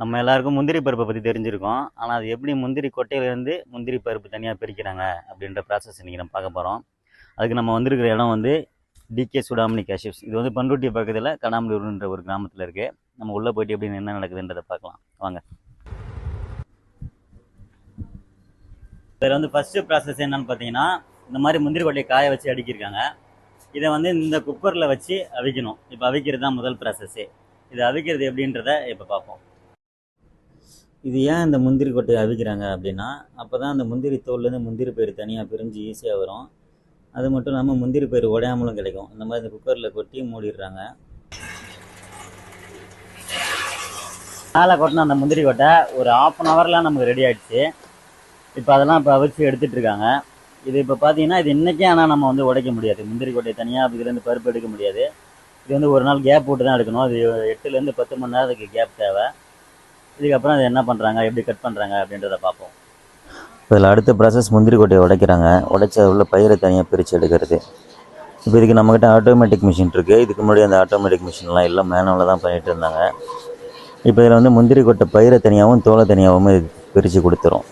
நம்ம எல்லாருக்கும் முந்திரி பருப்பை பற்றி தெரிஞ்சிருக்கோம். ஆனால் அது எப்படி முந்திரி கொட்டையிலேருந்து முந்திரி பருப்பு தனியாக பிரிக்கிறாங்க அப்படின்ற ப்ராசஸ் இன்றைக்கி நம்ம பார்க்க போகிறோம் அதுக்கு நம்ம வந்திருக்கிற இடம் வந்து டிகே சுடாமணி கேஷிப்ஸ். இது வந்து பண்ருட்டி பக்கத்தில் கடாமலூர்ன்ற ஒரு கிராமத்தில் இருக்குது நம்ம உள்ளே போயிட்டு எப்படி என்ன நடக்குதுன்றதை பார்க்கலாம். வாங்க. இதில் வந்து ஃபஸ்ட்டு ப்ராசஸ் என்னன்னு பார்த்தீங்கன்னா இந்த மாதிரி முந்திரி கொட்டையை காய வச்சு அடிக்கிருக்காங்க இதை வந்து இந்த குக்கரில் வச்சு அவிக்கணும். இப்போ அவிக்கிறது தான் முதல் ப்ராசஸ்ஸு இது அவிக்கிறது எப்படின்றத இப்போ பார்ப்போம். இது ஏன் இந்த முந்திரி கொட்டையை அவிக்கிறாங்க அப்படின்னா அப்போ தான் அந்த முந்திரி தோல்லேருந்து முந்திரி பயிர் தனியாக பிரிஞ்சு ஈஸியாக வரும். அது மட்டும் இல்லாமல் முந்திரி பயிர் உடையாமலும் கிடைக்கும். இந்த மாதிரி இந்த குக்கரில் கொட்டி மூடிடுறாங்க. மேலே கொட்டின அந்த முந்திரி கொட்டை ஒரு ஆஃப் அன் ஹவர்லாம் நமக்கு ரெடி ஆகிடுச்சு இப்போ அதெல்லாம் இப்போ அவிச்சு எடுத்துகிட்டு இருக்காங்க. இது இப்போ பார்த்தீங்கன்னா இது இன்றைக்கே ஆனால் நம்ம வந்து உடைக்க முடியாது. முந்திரி கொட்டையை தனியாக இதுலேருந்து பருப்பு எடுக்க முடியாது. இது வந்து ஒரு நாள் கேப் போட்டு தான் எடுக்கணும். அது எட்டுலேருந்து பத்து மணி நேரத்துக்கு கேப் தேவை. இதுக்கப்புறம் அது என்ன பண்ணுறாங்க எப்படி கட் பண்ணுறாங்க அப்படின்றத பார்ப்போம். இதில் அடுத்த ப்ராசஸ் முந்திரி கொட்டையை உடைக்கிறாங்க. உடைச்சி அதில் உள்ள பயிரை தனியாக பிரித்து எடுக்கிறது. இப்போ இதுக்கு நம்மக்கிட்ட ஆட்டோமேட்டிக் மிஷின் இருக்குது இதுக்கு முன்னாடி அந்த ஆட்டோமேட்டிக் மிஷின்லாம் எல்லாம் மேனுவலில் தான் பண்ணிகிட்டு இருந்தாங்க. இப்போ இதில் வந்து முந்திரி கொட்டை பயிரை தனியாகவும் தோலை தனியாகவும் இது பிரித்து கொடுத்துரும்.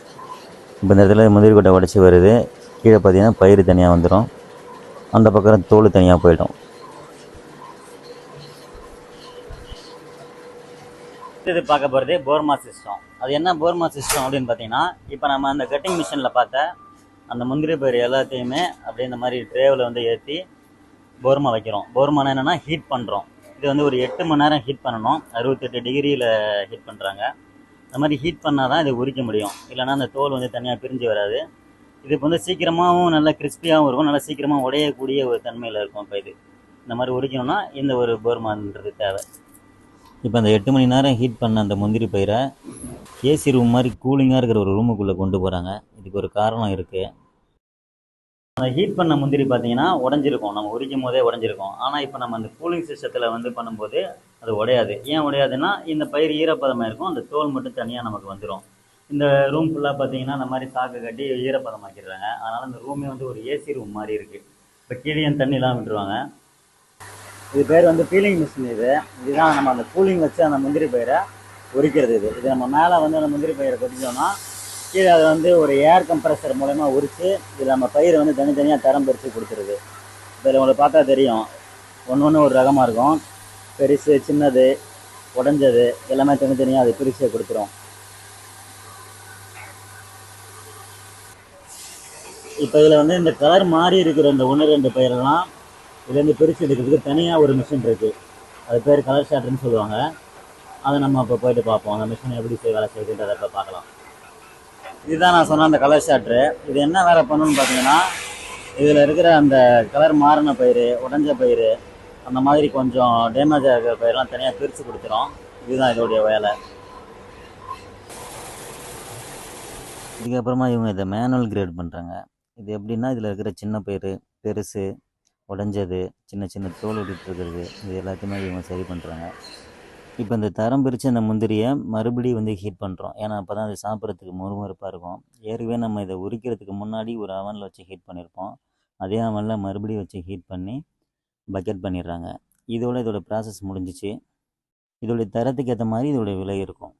இப்போ இந்த இடத்துல முந்திரி கொட்டை உடச்சி வருது. கீழே பார்த்தீங்கன்னா பயிர் தனியாக வந்துடும் அந்த பக்கம் தோல் தனியாக போயிடும். இது பார்க்க போகிறது போர்மா சிஸ்டம் அது என்ன போர்மா சிஸ்டம் அப்படின்னு பார்த்தீங்கன்னா இப்போ நம்ம அந்த கட்டிங் மிஷினில் பார்த்த அந்த முந்திரி பயிர் எல்லாத்தையுமே அப்படியே இந்த மாதிரி ட்ரேவில் வந்து ஏற்றி போர்மா வைக்கிறோம். போர்மானா என்னென்னா ஹீட் பண்ணுறோம் இது வந்து ஒரு எட்டு மணி நேரம் ஹீட் பண்ணணும். அறுபத்தெட்டு டிகிரியில் ஹீட் பண்ணுறாங்க அந்த மாதிரி ஹீட் பண்ணால் தான் இதை உரிக்க முடியும். இல்லைன்னா அந்த தோல் வந்து தனியாக பிரிஞ்சு வராது. இது இப்போ வந்து சீக்கிரமாகவும் நல்லா கிறிஸ்பியாகவும் இருக்கும். நல்லா சீக்கிரமாக உடையக்கூடிய ஒரு தன்மையில் இருக்கும் இப்போ இது. இந்த மாதிரி உரிக்கணும்னா இந்த ஒரு போர்மான்றது தேவை. இப்போ அந்த எட்டு மணி நேரம் ஹீட் பண்ண அந்த முந்திரி பயிரை ஏசி ரூம் மாதிரி கூலிங்காக இருக்கிற ஒரு ரூமுக்குள்ளே கொண்டு போகிறாங்க இதுக்கு ஒரு காரணம் இருக்குது அந்த ஹீட் பண்ண முந்திரி பார்த்தீங்கன்னா உடஞ்சிருக்கும். நம்ம உரிக்கும் போதே உடஞ்சிருக்கும். ஆனால் இப்போ நம்ம அந்த கூலிங் சிஸ்டத்தில் வந்து பண்ணும்போது அது உடையாது. ஏன் உடையாதுன்னா இந்த பயிர் ஈரப்பதமாக இருக்கும். அந்த தோல் மட்டும் தனியாக நமக்கு வந்துடும் இந்த ரூம் ஃபுல்லாக பார்த்தீங்கன்னா இந்த மாதிரி சாக்கு கட்டி ஈரப்பதமாக்கிடுறாங்க. அதனால் இந்த ரூமே வந்து ஒரு ஏசி ரூம் மாதிரி இருக்குது இப்போ கீழே தண்ணிலாம் விட்டுருவாங்க. இது பேர் வந்து பீலிங் மிஷின் இது. இதுதான் நம்ம அந்த கூலிங் வச்சு அந்த முந்திரி பயிரை உரிக்கிறது இது. இது நம்ம மேலே வந்து அந்த முந்திரி பயிரை கொட்டிட்டோம்னா கீழே அதை வந்து ஒரு ஏர் கம்ப்ரஸர் மூலயமா உரித்து இதில் நம்ம பயிரை வந்து தனித்தனியாக தரம் பிரித்து கொடுத்துருது இதில் உங்களுக்கு பார்த்தா தெரியும். ஒன்று ஒன்று ஒரு ரகமாக இருக்கும். பெருசு சின்னது உடஞ்சது எல்லாமே தனித்தனியாக அது பிரித்து கொடுத்துரும் இப்போ இதில் வந்து இந்த கலர் மாறி இருக்கிற இந்த ஒன்று ரெண்டு பயிரெல்லாம் இதுலேருந்து பிரித்து எடுக்கிறதுக்கு தனியாக ஒரு மிஷின் இருக்குது அது பேர் கலர் ஷாட்ருன்னு சொல்லுவாங்க. அதை நம்ம இப்போ போயிட்டு பார்ப்போம். அந்த மிஷின் எப்படி செய்ய வேலை செய்யுதுன்றதை இப்போ பார்க்கலாம். இதுதான் நான் சொன்ன அந்த கலர் ஷாட்ரு இது என்ன வேலை பண்ணணும்னு பார்த்தீங்கன்னா இதில் இருக்கிற அந்த கலர் மாறின பயிர் உடஞ்ச பயிர் அந்த மாதிரி கொஞ்சம் டேமேஜ் ஆகிற பயிரெல்லாம் தனியாக பிரித்து கொடுத்துரும். இதுதான் இதோடைய வேலை. இதுக்கப்புறமா இவங்க இதை மேனுவல் கிரேட் பண்ணுறாங்க இது எப்படின்னா இதில் இருக்கிற சின்ன பயிர் பெருசு உடஞ்சது சின்ன சின்ன தோல் விட்டுட்டு இருக்கிறது இது எல்லாத்தையுமே இவங்க சரி பண்ணுறாங்க இப்போ இந்த தரம் பிரித்து அந்த முந்திரியை மறுபடியும் வந்து ஹீட் பண்ணுறோம் ஏன்னா அப்போ தான் அது சாப்பிட்றதுக்கு முறுமுறுப்பாக இருக்கும். ஏற்கனவே நம்ம இதை உரிக்கிறதுக்கு முன்னாடி ஒரு அவனில் வச்சு ஹீட் பண்ணியிருப்போம் அதே அவனில் மறுபடியும் வச்சு ஹீட் பண்ணி பக்கெட் பண்ணிடுறாங்க. இதோட இதோட ப்ராசஸ் முடிஞ்சிச்சு. இதோடைய தரத்துக்கு ஏற்ற மாதிரி இதோடைய விலை இருக்கும்.